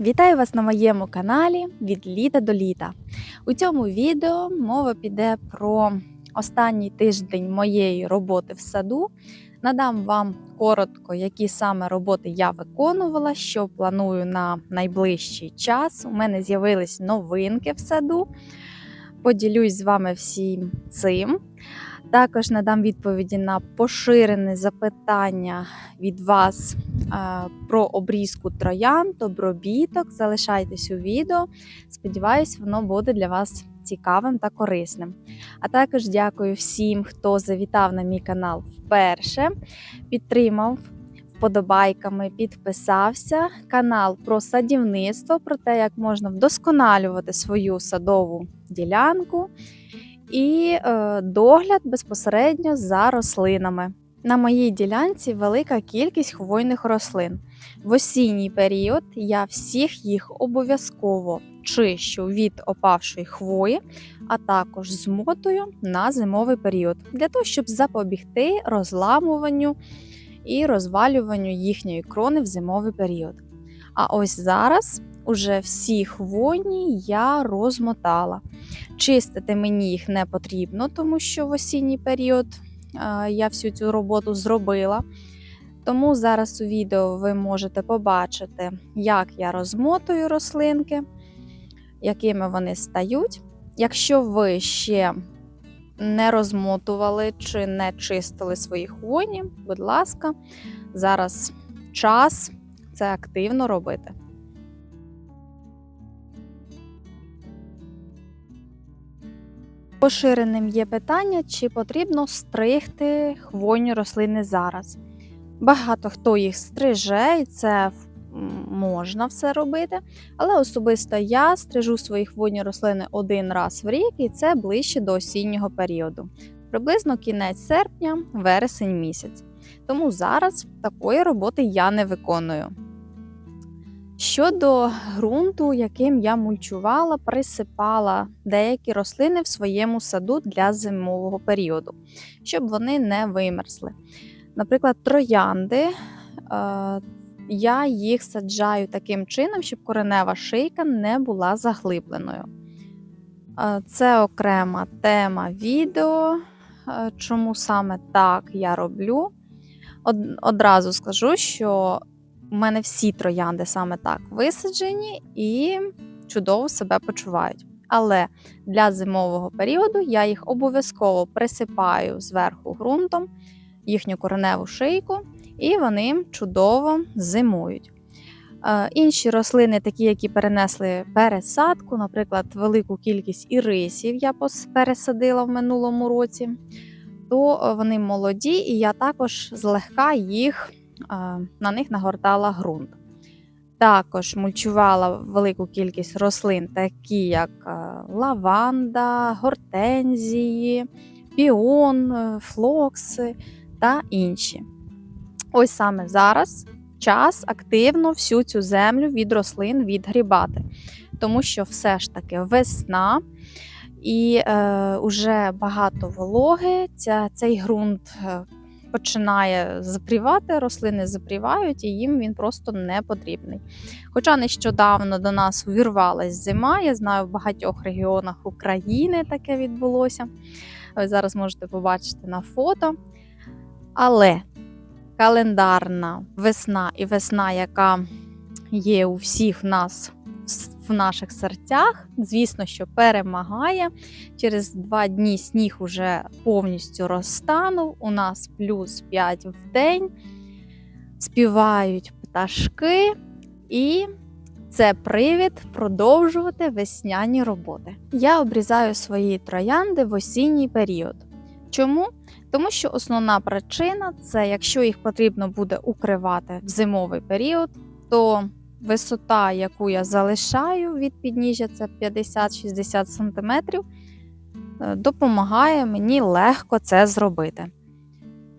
Вітаю вас на моєму каналі від літа до літа. У цьому відео мова піде про останній тиждень моєї роботи в саду. Надам вам коротко, які саме роботи я виконувала, що планую на найближчий час. У мене з'явились новинки в саду. Поділюсь з вами всім цим. Також надам відповіді на поширене запитання від вас е, про обрізку троянд, обробіток. Залишайтесь у відео. Сподіваюсь, воно буде для вас цікавим та корисним. А також дякую всім, хто завітав на мій канал вперше, підтримав вподобайками, підписався. Канал про садівництво, про те, як можна вдосконалювати свою садову ділянку і е, догляд безпосередньо за рослинами. На моїй ділянці велика кількість хвойних рослин. В осінній період я всіх їх обов'язково чищу від опавшої хвої, а також змотую на зимовий період, для того, щоб запобігти розламуванню і розвалюванню їхньої крони в зимовий період. А ось зараз уже всі хвойні я розмотала. Чистити мені їх не потрібно, тому що в осінній період я всю цю роботу зробила. Тому зараз у відео ви можете побачити, як я розмотую рослинки, якими вони стають. Якщо ви ще не розмотували чи не чистили свої хвойні, будь ласка, зараз час це активно робити. Поширеним є питання, чи потрібно стригти хвойні рослини зараз. Багато хто їх стриже, і це можна все робити. Але особисто я стрижу свої хвойні рослини один раз в рік, і це ближче до осіннього періоду. Приблизно кінець серпня, вересень місяць. Тому зараз такої роботи я не виконую. Щодо ґрунту, яким я мульчувала, присипала деякі рослини в своєму саду для зимового періоду, щоб вони не вимерзли. Наприклад, троянди, е, я їх саджаю таким чином, щоб коренева шийка не була заглибленою. Е, це окрема тема відео, е, чому саме так я роблю. Одразу скажу, що у мене всі троянди саме так висаджені і чудово себе почувають. Але для зимового періоду я їх обов'язково присипаю зверху ґрунтом, їхню кореневу шийку, і вони чудово зимують. Е, інші рослини, такі, які перенесли пересадку, наприклад, велику кількість ірисів я пересадила в минулому році, то вони молоді, і я також злегка їх на них нагортала ґрунт. Також мульчувала велику кількість рослин, такі як лаванда, гортензії, піон, е, флокси та інші. Ось саме зараз час активно всю цю землю від рослин відгрібати, тому що все ж таки весна. І е, уже багато вологи, ця, цей ґрунт е, починає запрівати, рослини запрівають, і їм він просто не потрібний. Хоча нещодавно до нас увірвалась зима, я знаю, в багатьох регіонах України таке відбулося. Ви зараз можете побачити на фото. Але календарна весна і весна, яка є у всіх нас в наших серцях. Звісно, що перемагає. Через два дні сніг уже повністю розтанув. У нас плюс 5 в день. Співають пташки, і це привід продовжувати весняні роботи. Я обрізаю свої троянди в осінній період. Чому? Тому що основна причина це якщо їх потрібно буде укривати в зимовий період, то висота, яку я залишаю від підніжжя, це 50-60 см, е, допомагає мені легко це зробити.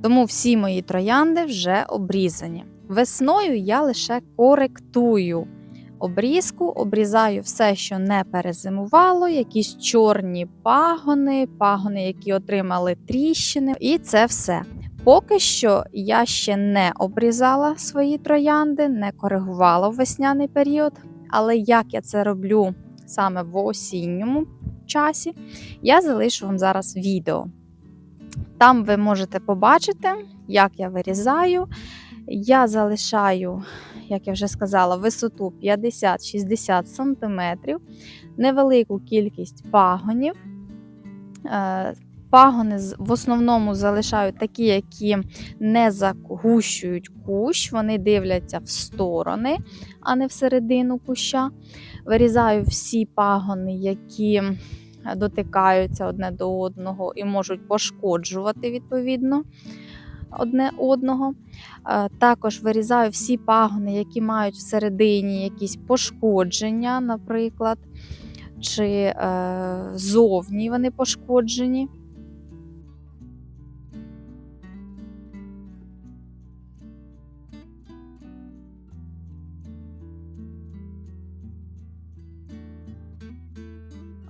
Тому всі мої троянди вже обрізані. Весною я лише коректую обрізку, обрізаю все, що не перезимувало, якісь чорні пагони, пагони, які отримали тріщини, і це все. Поки що я ще не обрізала свої троянди, не коригувала в весняний період, Але як я це роблю саме в осінньому часі, я залишу вам зараз відео. Там ви можете побачити, як я вирізаю. Я залишаю, як я вже сказала, висоту 50-60 см, невелику кількість пагонів. Е, Пагони в основному залишаю такі, які не загущують кущ, вони дивляться в сторони, а не всередину куща. Вирізаю всі пагони, які дотикаються одне до одного і можуть пошкоджувати відповідно одне одного. Е, Також вирізаю всі пагони, які мають всередині якісь пошкодження, наприклад, чи е, зовні вони пошкоджені.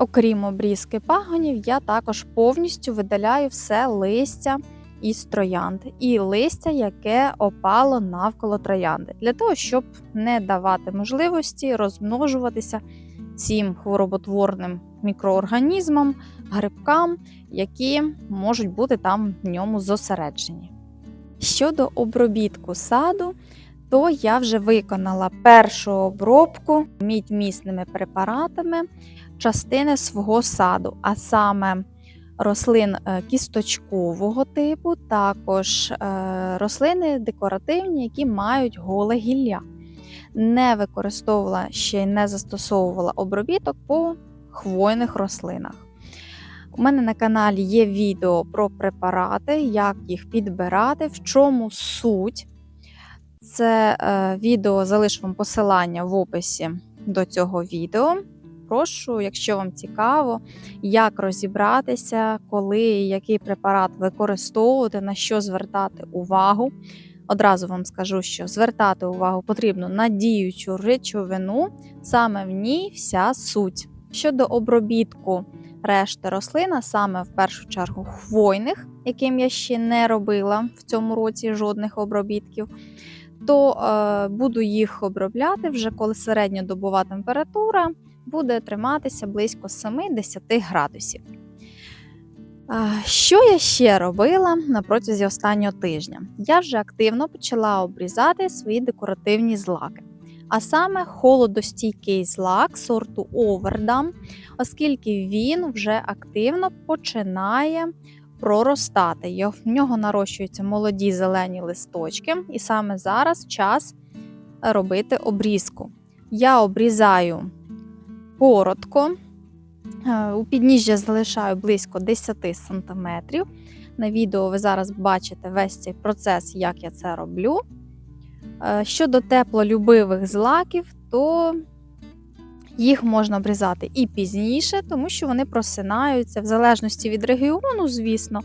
Окрім обрізки пагонів, я також повністю видаляю все листя із троянди і листя, яке опало навколо троянди, для того, щоб не давати можливості розмножуватися цим хвороботворним мікроорганізмам, грибкам, які можуть бути там в ньому зосереджені. Щодо обробітку саду, то я вже виконала першу обробку мідьмісними препаратами частини свого саду, а саме рослин е, кісточкового типу, також е, рослини декоративні, які мають голе гілля. Не використовувала ще й не застосовувала обробіток по хвойних рослинах. У мене на каналі є відео про препарати, як їх підбирати, в чому суть. Це е, відео залишу вам посилання в описі до цього відео. Прошу, якщо вам цікаво, як розібратися, коли і який препарат використовувати, на що звертати увагу. Одразу вам скажу, що звертати увагу потрібно на діючу речовину, саме в ній вся суть. Щодо обробітку решти рослин, саме в першу чергу хвойних, яким я ще не робила в цьому році жодних обробітків, то е, буду їх обробляти вже коли середньодобова температура буде триматися близько 7-10 градусів. Що я ще робила на протязі останнього тижня? Я вже активно почала обрізати свої декоративні злаки. А саме холодостійкий злак сорту Овердам, оскільки він вже активно починає проростати. В нього нарощуються молоді зелені листочки, і саме зараз час робити обрізку. Я обрізаю коротко. Е, У підніжжя залишаю близько 10 см. На відео ви зараз бачите весь цей процес, як я це роблю. Е, Щодо теплолюбивих злаків, то їх можна обрізати і пізніше, тому що вони просинаються в залежності від регіону, звісно.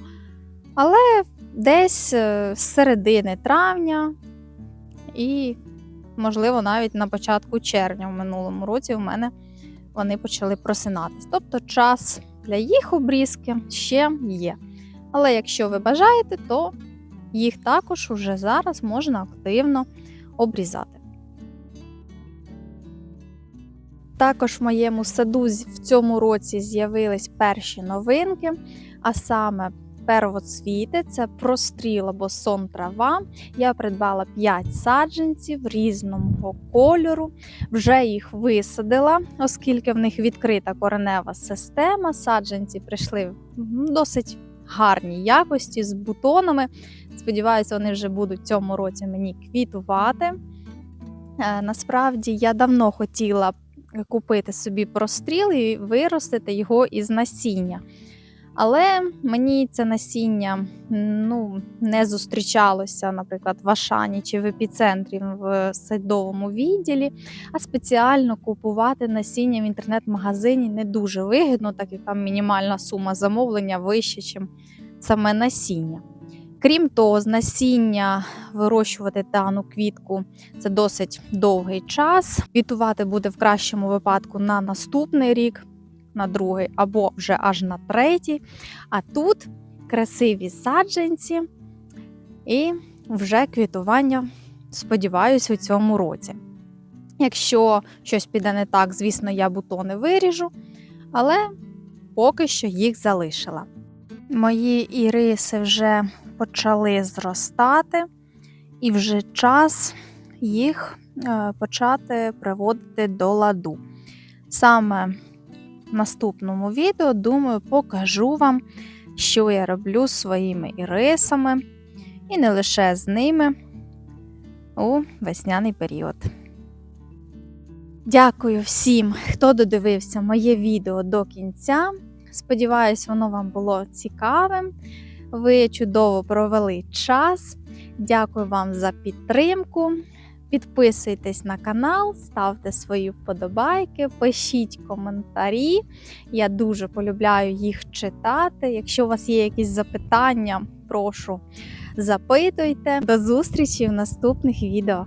Але десь е, з середини травня і, можливо, навіть на початку червня в минулому році у мене вони почали просинатись. Тобто час для їх обрізки ще є. Але якщо ви бажаєте, то їх також уже зараз можна активно обрізати. Також в моєму саду в цьому році з'явились перші новинки, а саме первоцвіти це простріл або сон трава. Я придбала 5 саджанців різного кольору, вже їх висадила, оскільки в них відкрита коренева система. Саджанці прийшли в досить гарній якості з бутонами. Сподіваюся, вони вже будуть в цьому році мені квітувати. Е, Насправді я давно хотіла купити собі простріл і виростити його із насіння. Але мені це насіння ну, не зустрічалося, наприклад, в Ашані чи в епіцентрі в садовому відділі, а спеціально купувати насіння в інтернет-магазині не дуже вигідно, так як там мінімальна сума замовлення вища, ніж саме насіння. Крім того, з насіння вирощувати дану квітку це досить довгий час. Квітувати буде в кращому випадку на наступний рік, на другий або вже аж на третій. А тут красиві саджанці і вже квітування, сподіваюся, у цьому році. Якщо щось піде не так, звісно, я бутони виріжу, але поки що їх залишила. Мої іриси вже почали зростати, і вже час їх е, почати приводити до ладу. Саме наступному відео, думаю, покажу вам, що я роблю з своїми ірисами, і не лише з ними у весняний період. Дякую всім, хто додивився моє відео до кінця. Сподіваюсь, воно вам було цікавим. Ви чудово провели час. Дякую вам за підтримку. Підписуйтесь на канал, ставте свої вподобайки, пишіть коментарі. Я дуже полюбляю їх читати. Якщо у вас є якісь запитання, прошу запитуйте. До зустрічі в наступних відео.